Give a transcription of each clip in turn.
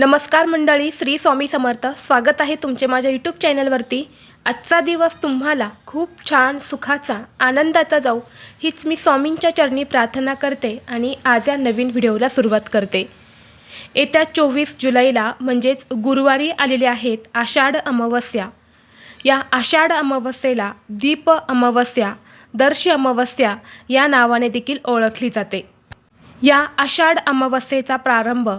नमस्कार मंडळी श्री स्वामी समर्थ. स्वागत आहे तुमचे माझ्या यूट्यूब चॅनलवरती आजचा दिवस तुम्हाला खूप छान सुखाचा आनंदाचा जाऊ हीच मी स्वामींच्या चरणी प्रार्थना करते आणि आज या नवीन व्हिडिओला सुरुवात करते. येत्या चोवीस जुलैला म्हणजेच गुरुवारी आलेले आहेत आषाढ अमावस्या. या आषाढ अमावस्येला दीप अमावस्या दर्श अमावस्या या नावाने देखील ओळखली जाते. या आषाढ अमावस्येचा प्रारंभ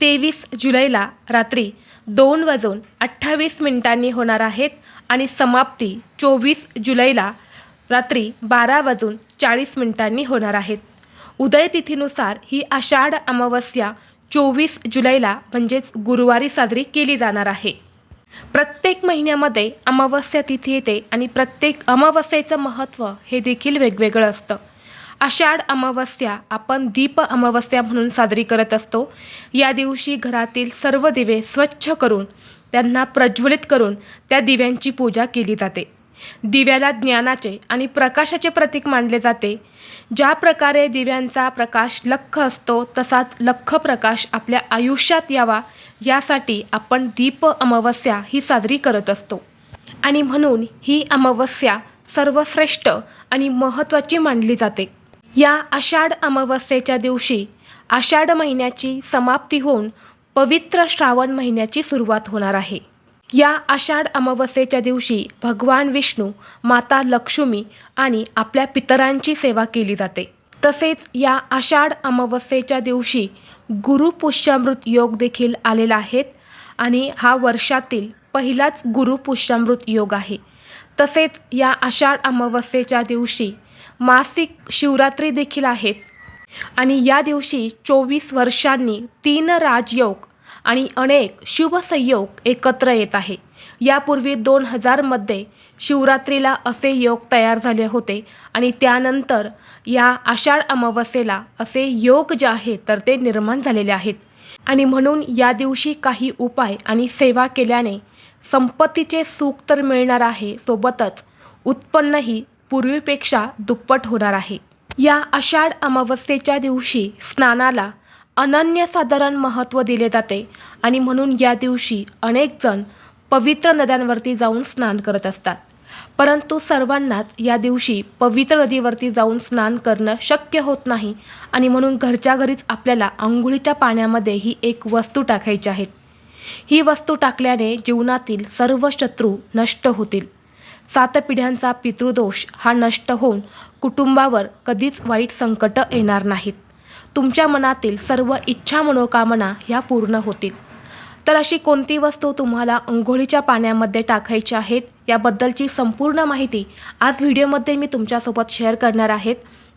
तेवीस जुलैला रात्री दोन वाजून अठ्ठावीस मिनिटांनी होणार आहेत आणि समाप्ती चोवीस जुलैला रात्री बारा वाजून चाळीस मिनिटांनी होणार आहेत. उदयतिथीनुसार ही आषाढ अमावस्या चोवीस जुलैला म्हणजेच गुरुवारी साजरी केली जाणार आहे. प्रत्येक महिन्यामध्ये अमावस्या तिथी येते आणि प्रत्येक अमावस्येचं महत्त्व हे देखील वेगवेगळं असतं. आषाढ अमावस्या आपण दीप अमावस्या म्हणून साजरी करत असतो. या दिवशी घरातील सर्व दिवे स्वच्छ करून त्यांना प्रज्वलित करून त्या दिव्यांची पूजा केली जाते. दिव्याला ज्ञानाचे आणि प्रकाशाचे प्रतीक मानले जाते. ज्या प्रकारे दिव्यांचा प्रकाश लख्ख असतो तसाच लख्ख प्रकाश आपल्या आयुष्यात यावा यासाठी आपण दीप अमावस्या ही साजरी करत असतो. आणि म्हणून ही अमावस्या सर्वश्रेष्ठ आणि महत्त्वाची मानली जाते. या आषाढ अमावस्येच्या दिवशी आषाढ महिन्याची समाप्ती होऊन पवित्र श्रावण महिन्याची सुरुवात होणार आहे. या आषाढ अमावस्येच्या दिवशी भगवान विष्णू माता लक्ष्मी आणि आपल्या पितरांची सेवा केली जाते. तसेच या आषाढ अमावस्येच्या दिवशी गुरुपुष्यामृत योग देखील आलेला आहेत आणि हा वर्षातील पहिलाच गुरुपुष्यामृत योग आहे. तसेच या आषाढ अमावस्येच्या दिवशी मासिक शिवरात्री देखील आहेत. आणि या दिवशी चोवीस वर्षांनी तीन राजयोग आणि अनेक शुभसंयोग एकत्र येत आहे. यापूर्वी दोन हजारमध्ये शिवरात्रीला असे योग तयार झाले होते आणि त्यानंतर या आषाढ अमावस्येला असे योग जे आहेत तर ते निर्माण झालेले आहेत. आणि म्हणून या दिवशी काही उपाय आणि सेवा केल्याने संपत्तीचे सुख तर मिळणार आहे सोबतच उत्पन्नही पूर्वीपेक्षा दुप्पट होणार आहे. या आषाढ अमावस्येच्या दिवशी स्नानाला अनन्यसाधारण महत्त्व दिले जाते आणि म्हणून या दिवशी अनेक जण पवित्र नद्यांवरती जाऊन स्नान करत असतात. परंतु सर्वांनाच या दिवशी पवित्र नदीवरती जाऊन स्नान करणं शक्य होत नाही आणि म्हणून घरच्या घरीच आपल्याला आंघोळीच्या पाण्यामध्ये ही एक वस्तू टाकायची आहे. ही वस्तू टाकल्याने जीवनातील सर्व शत्रू नष्ट होतील. सात पिढ्यांचा पितृदोष हा नष्ट होऊन कुटुंबावर कधीच वाईट संकट येणार नाहीत. तुमच्या मनातील सर्व इच्छा मनोकामना ह्या पूर्ण होतील. तर अशी कोणती वस्तू तुम्हाला अंघोळीच्या पाण्यामध्ये टाकायची आहेत याबद्दलची संपूर्ण माहिती आज व्हिडिओमध्ये मी तुमच्यासोबत शेअर करणार आहेत.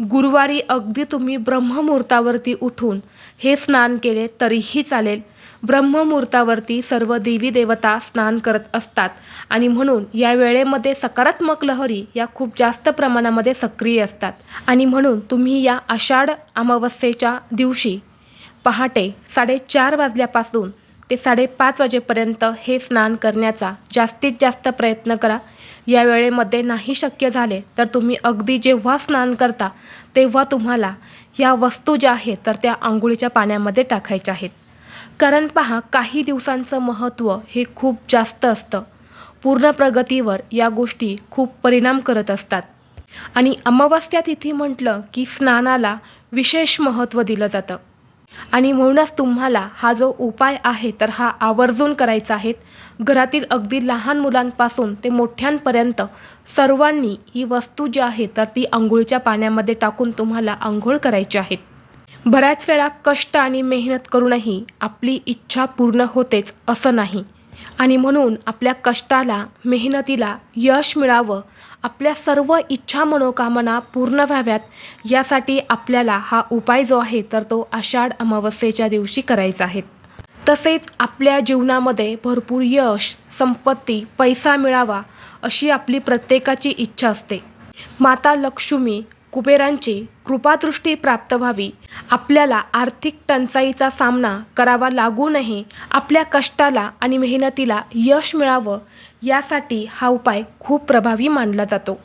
गुरुवारी अगदी तुम्ही ब्रह्ममुहूर्तावरती उठून हे स्नान केले तरीही चालेल. ब्रह्ममुहूर्तावरती सर्व देवी देवता स्नान करत असतात आणि म्हणून या वेळेमध्ये सकारात्मक लहरी या खूप जास्त प्रमाणामध्ये सक्रिय असतात. आणि म्हणून तुम्ही या आषाढ अमावस्येच्या दिवशी पहाटे साडेचार वाजल्यापासून ते साडेपाच वाजेपर्यंत हे स्नान करण्याचा जास्तीत जास्त प्रयत्न करा. या वेळेमध्ये नाही शक्य झाले तर तुम्ही अगदी जेव्हा स्नान करता तेव्हा तुम्हाला या वस्तू ज्या आहेत तर त्या आंघोळीच्या पाण्यामध्ये टाकायच्या आहेत. कारण पहा काही दिवसांचं महत्त्व हे खूप जास्त असतं. पूर्ण प्रगतीवर या गोष्टी खूप परिणाम करत असतात. आणि अमावस्या तिथी म्हटलं की स्नानाला विशेष महत्त्व दिलं जातं. आणि म्हणूनच तुम्हाला हा जो उपाय आहे तर हा आवर्जून करायचा आहे. घरातील अगदी लहान मुलांपासून ते मोठ्यांपर्यंत सर्वांनी ही वस्तू जी आहे तर ती आंघोळीच्या पाण्यामध्ये टाकून तुम्हाला आंघोळ करायची आहेत बऱ्याच वेळा कष्ट आणि मेहनत करूनही आपली इच्छा पूर्ण होतेच असं नाही. आणि म्हणून आपल्या कष्टाला मेहनतीला यश मिळावं आपल्या सर्व इच्छा मनोकामना पूर्ण व्हाव्यात यासाठी आपल्याला हा उपाय जो आहे तर तो आषाढ अमावस्येच्या दिवशी करायचा आहे. तसेच आपल्या जीवनामध्ये भरपूर यश संपत्ती पैसा मिळावा अशी आपली प्रत्येकाची इच्छा असते. माता लक्ष्मी कुबेरांची कृपादृष्टी प्राप्त व्हावी. आपल्याला आर्थिक टंचाईचा सामना करावा लागू नये आपल्या कष्टाला आणि मेहनतीला यश मिळावं यासाठी हा उपाय खूप प्रभावी मानला जातो.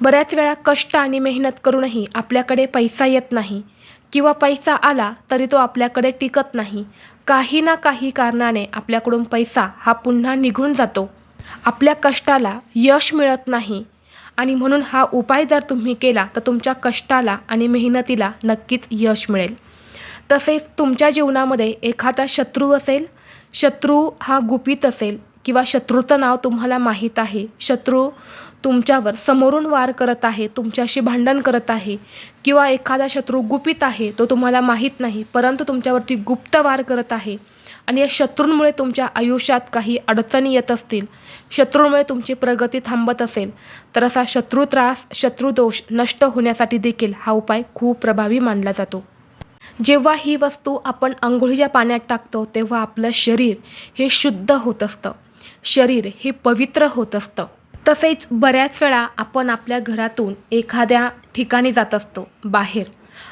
बऱ्याच वेळा कष्ट आणि मेहनत करूनही आपल्याकडे पैसा येत नाही किंवा पैसा आला तरी तो आपल्याकडे टिकत नाही. काही ना काही कारणाने आपल्याकडून पैसा हा पुन्हा निघून जातो. आपल्या कष्टाला यश मिळत नाही आणि म्हणून हा उपाय जर तुम्ही केला तर तुमच्या कष्टाला आणि मेहनतीला नक्कीच यश मिळेल. तसेच तुमच्या जीवनामध्ये एखादा शत्रू असेल शत्रू हा गुपित असेल किंवा शत्रूचं नाव तुम्हाला माहीत आहे शत्रू तुमच्यावर समोरून वार करत आहे तुमच्याशी भांडण करत आहे किंवा एखादा शत्रू गुपित आहे तो तुम्हाला माहीत नाही परंतु तुमच्यावरती गुप्त वार करत आहे आणि या शत्रूंमुळे तुमच्या आयुष्यात काही अडचणी येत असतील शत्रूंमुळे तुमची प्रगती थांबत असेल तर असा शत्रू त्रास शत्रुदोष नष्ट होण्यासाठी देखील हा उपाय खूप प्रभावी मानला जातो. जेव्हा ही वस्तू आपण आंघोळीच्या पाण्यात टाकतो तेव्हा आपलं शरीर हे शुद्ध होत असतं. शरीर हे पवित्र होत असतं. तसेच बऱ्याच वेळा आपण आपल्या घरातून एखाद्या ठिकाणी जात असतो बाहेर.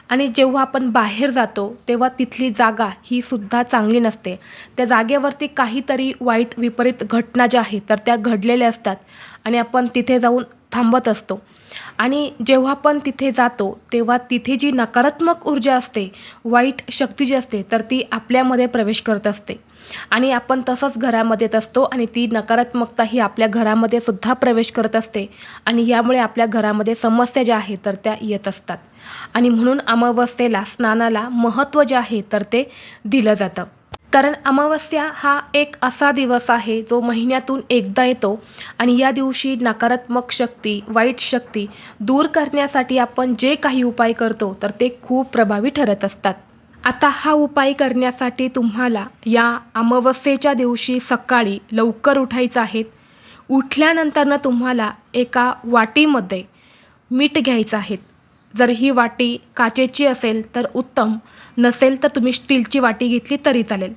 आणि जेव्हा आपण बाहेर जातो तेव्हा तिथली जागा ही सुद्धा चांगली नसते. त्या जागेवरती काहीतरी वाईट विपरीत घटना ज्या आहेत तर त्या घडलेल्या असतात आणि आपण तिथे जाऊन थांबत असतो. आणि जेव्हा आपण तिथे जातो तेव्हा तिथे जी नकारात्मक ऊर्जा असते वाईट शक्ती जी असते तर ती आपल्यामध्ये प्रवेश करत असते. आणि आपण तसंच घरामध्ये असतो आणि ती नकारात्मकता ही आपल्या घरामध्ये सुद्धा प्रवेश करत असते. आणि यामुळे आपल्या घरामध्ये समस्या ज्या आहेत तर त्या येत असतात. आणि म्हणून अमावस्येला स्नानाला महत्त्व जे आहे तर ते दिलं जातं. कारण अमावस्या हा एक असा दिवस आहे जो महिन्यातून एकदा येतो. आणि या दिवशी नकारात्मक शक्ती वाईट शक्ती दूर करण्यासाठी आपण जे काही उपाय करतो तर ते खूप प्रभावी ठरत असतात. आता हा उपाय करण्यासाठी तुम्हाला या अमावस्येच्या दिवशी सकाळी लवकर उठायचं आहे. उठल्यानंतरनं तुम्हाला एका वाटीमध्ये मीठ घ्यायचं आहे. जर ही वाटी काचेची असेल तर उत्तम नसेल तर तुम्ही स्टीलची वाटी घेतली तरी चालेल.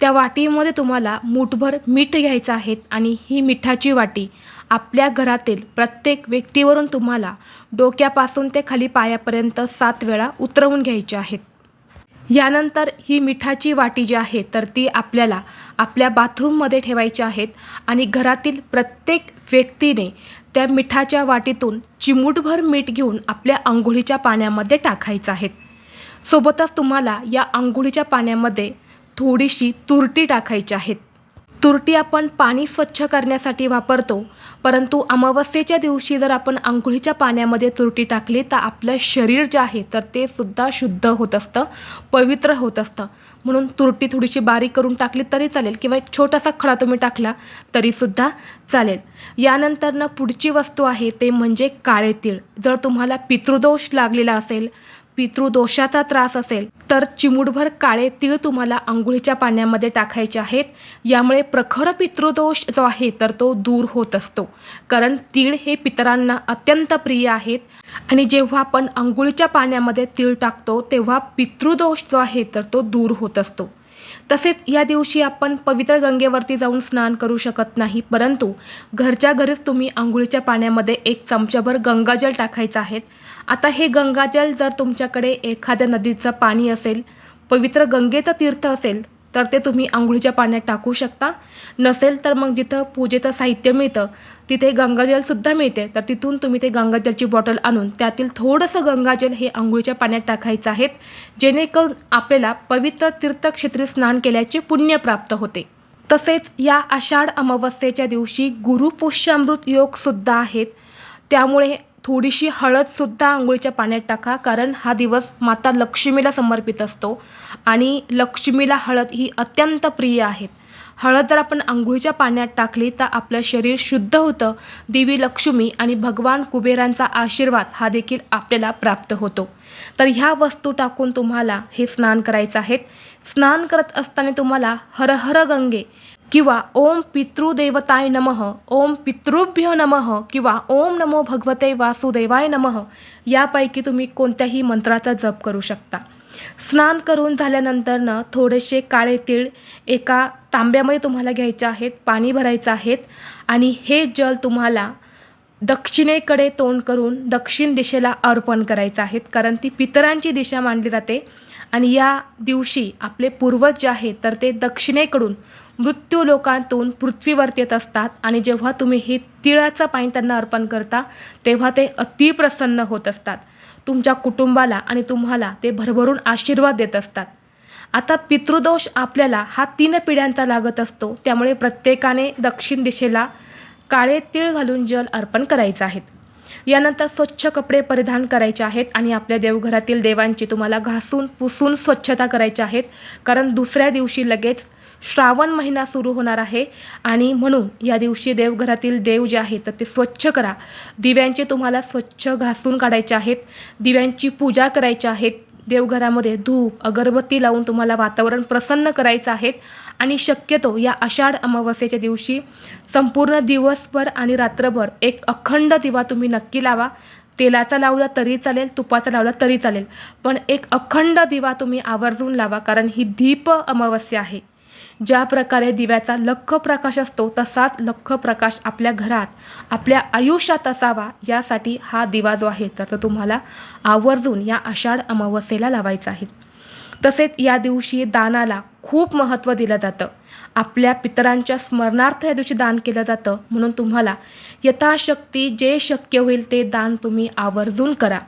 त्या वाटीमध्ये तुम्हाला मूठभर मीठ घ्यायचं आहे आणि ही मिठाची वाटी आपल्या घरातील प्रत्येक व्यक्तीवरून तुम्हाला डोक्यापासून ते खाली पायापर्यंत सात वेळा उतरवून घ्यायचे आहेत यानंतर ही मिठाची वाटी जी आहे तर ती आपल्याला आपल्या बाथरूममध्ये ठेवायची आहेत आणि घरातील प्रत्येक व्यक्तीने त्या मिठाच्या वाटीतून चिमूटभर मीठ घेऊन आपल्या आंघोळीच्या पाण्यामध्ये टाकायचं आहेत. सोबतच तुम्हाला या आंघोळीच्या पाण्यामध्ये थोडीशी तुरटी टाकायची आहेत. तुरटी आपण पाणी स्वच्छ करण्यासाठी वापरतो परंतु अमावस्येच्या दिवशी जर आपण आंघोळीच्या पाण्यामध्ये तुरटी टाकली तर आपलं शरीर जे आहे तर ते सुद्धा शुद्ध होत असतं पवित्र होत असतं. म्हणून तुरटी थोडीशी बारीक करून टाकली तरी चालेल किंवा एक छोटासा खडा तुम्ही टाकला तरीसुद्धा चालेल. यानंतरनं पुढची वस्तू आहे ते म्हणजे काळे तीळ. जर तुम्हाला पितृदोष लागलेला असेल पितृदोषाचा त्रास असेल तर चिमूटभर काळे तीळ तुम्हाला आंघोळीच्या पाण्यामध्ये टाकायचे आहेत. यामुळे प्रखर पितृदोष जो आहे तर तो दूर होत असतो. कारण तीळ हे पितरांना अत्यंत प्रिय आहेत. आणि जेव्हा आपण आंघोळीच्या पाण्यामध्ये तीळ टाकतो तेव्हा पितृदोष जो आहे तर तो दूर होत असतो. तसेच या दिवशी आपण पवित्र गंगेवरती जाऊन स्नान करू शकत नाही. परंतु घरच्या घरीच तुम्ही आंघोळीच्या पाण्यामध्ये एक चमच्याभर गंगाजल टाकायचं आहे. आता हे गंगाजल जर तुमच्याकडे एखाद्या नदीचं पाणी असेल पवित्र गंगेचं तीर्थ असेल तर ते तुम्ही आंघोळीच्या पाण्यात टाकू शकता. नसेल तर मग जिथं पूजेचं साहित्य मिळतं तिथे गंगाजलसुद्धा मिळते. तर तिथून तुम्ही ते गंगाजलची बॉटल आणून त्यातील थोडंसं गंगाजल हे आंघोळीच्या पाण्यात टाकायचं आहेत जेणेकरून आपल्याला पवित्र तीर्थक्षेत्री स्नान केल्याचे पुण्य प्राप्त होते. तसेच या आषाढ अमावस्येच्या दिवशी गुरुपुष्यामृत योगसुद्धा आहेत. त्यामुळे थोडीशी हळदसुद्धा आंघोळीच्या पाण्यात टाका कारण हा दिवस माता लक्ष्मीला समर्पित असतो आणि लक्ष्मीला हळद ही अत्यंत प्रिय आहेत. हळद जर आपण आंघोळीच्या पाण्यात टाकली तर आपलं शरीर शुद्ध होतं. देवी लक्ष्मी आणि भगवान कुबेरांचा आशीर्वाद हा देखील आपल्याला प्राप्त होतो. तर ह्या वस्तू टाकून तुम्हाला हे स्नान करायचं आहेत स्नान करत असताना तुम्हाला हर हर गंगे किंवा ओम पितृदेवताय नमः ओम पितृभ्यो नमः किंवा ओम नमो भगवते वासुदेवाय नमः यापैकी तुम्ही कोणत्याही मंत्राचा जप करू शकता. स्नान करून झाल्यानंतरनं थोडेसे काळे तीळ एका तांब्यामध्ये तुम्हाला घ्यायचे आहेत पाणी भरायचं आहेत आणि हे जल तुम्हाला दक्षिणेकडे तोंड करून दक्षिण दिशेला अर्पण करायचं आहेत. कारण ती पितरांची दिशा मानली जाते आणि या दिवशी आपले पूर्वज जे आहेत तर ते दक्षिणेकडून मृत्यू लोकांतून पृथ्वीवरती येत असतात आणि जेव्हा तुम्ही हे तिळाचं पाणी त्यांना अर्पण करता तेव्हा ते अतिप्रसन्न होत असतात. तुमच्या कुटुंबाला आणि तुम्हाला ते भरभरून आशीर्वाद देत असतात. आता पितृदोष आपल्याला हा तीन पिढ्यांचा लागत असतो त्यामुळे प्रत्येकाने दक्षिण दिशेला काळे तीळ घालून जल अर्पण करायचं आहेत यानंतर स्वच्छ कपडे परिधान करायचे आहेत आणि आपल्या देवघरातील देवांची तुम्हाला घासून पुसून स्वच्छता करायची आहेत कारण दुसऱ्या दिवशी लगेच श्रावण महिना सुरू होणार आहे आणि म्हणून या दिवशी देवघरातील देव जे आहेत तर ते स्वच्छ करा. दिव्यांचे तुम्हाला स्वच्छ घासून काढायचे आहेत. दिव्यांची पूजा करायची आहेत. देवघरामध्ये धूप अगरबत्ती लावून तुम्हाला वातावरण प्रसन्न करायचं आहेत. आणि शक्यतो या आषाढ अमावस्येच्या दिवशी संपूर्ण दिवसभर आणि रात्रभर एक अखंड दिवा तुम्ही नक्की लावा. तेलाचा लावला तरी चालेल तुपाचा लावला तरी चालेल. पण एक अखंड दिवा तुम्ही आवर्जून लावा कारण ही दीप अमावस्या आहे. ज्या प्रकारे दिव्याचा लख प्रकाश असतो तसाच लख प्रकाश आपल्या घरात आपल्या आयुष्यात असावा यासाठी हा दिवा जो आहे तर तो तुम्हाला आवर्जून या आषाढ अमावस्येला लावायचा आहे. तसेच या दिवशी दानाला खूप महत्त्व दिलं जातं. आपल्या पितरांच्या स्मरणार्थ या दिवशी दान केलं जातं. म्हणून तुम्हाला यथाशक्ती जे शक्य होईल ते दान तुम्ही आवर्जून करा.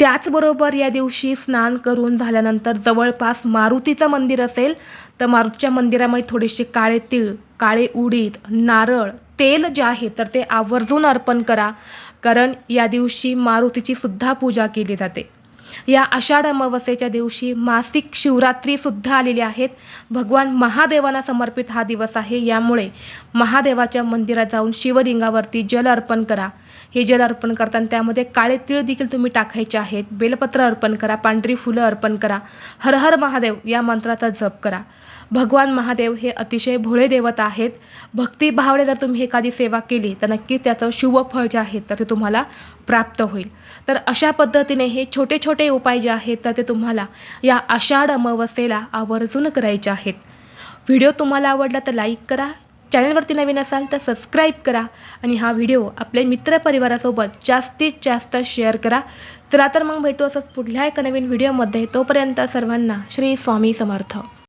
त्याचबरोबर या दिवशी स्नान करून झाल्यानंतर जवळपास मारुतीचं मंदिर असेल तर मारुतीच्या मंदिरामध्ये थोडेसे काळे तीळ काळे उडीद नारळ तेल जे आहे तर ते आवर्जून अर्पण करा. कारण या दिवशी मारुतीची सुद्धा पूजा केली जाते. या आषाढ अमावस्येच्या दिवशी मासिक शिवरात्रीसुद्धा आलेली आहेत. भगवान महादेवांना समर्पित हा दिवस आहे. यामुळे महादेवाच्या मंदिरात जाऊन शिवलिंगावरती जल अर्पण करा. हे जल अर्पण करताना त्यामध्ये काळे तीळ देखील तुम्ही टाकायचे आहेत. बेलपत्र अर्पण करा पांढरी फुलं अर्पण करा. हर हर महादेव या मंत्राचा जप करा. भगवान महादेव हे अतिशय भोळे देवता आहेत. भक्तिभावने जर तुम्ही एखादी सेवा केली तर नक्की त्याचं शुभ फळ जे आहे तर ते तुम्हाला प्राप्त होईल. तर अशा पद्धतीने हे छोटे छोटे उपाय जे आहेत तर ते तुम्हाला या आषाढ अमावस्येला आवर्जून करायचे आहेत. व्हिडिओ तुम्हाला आवडला तर लाईक करा चॅनलवरती नवीन असाल तर सबस्क्राईब करा आणि हा व्हिडिओ आपल्या मित्रपरिवारासोबत जास्तीत जास्त शेअर करा. चला तर मग भेटू असंच पुढल्या एका नवीन व्हिडिओमध्ये. तोपर्यंत सर्वांना श्री स्वामी समर्थ.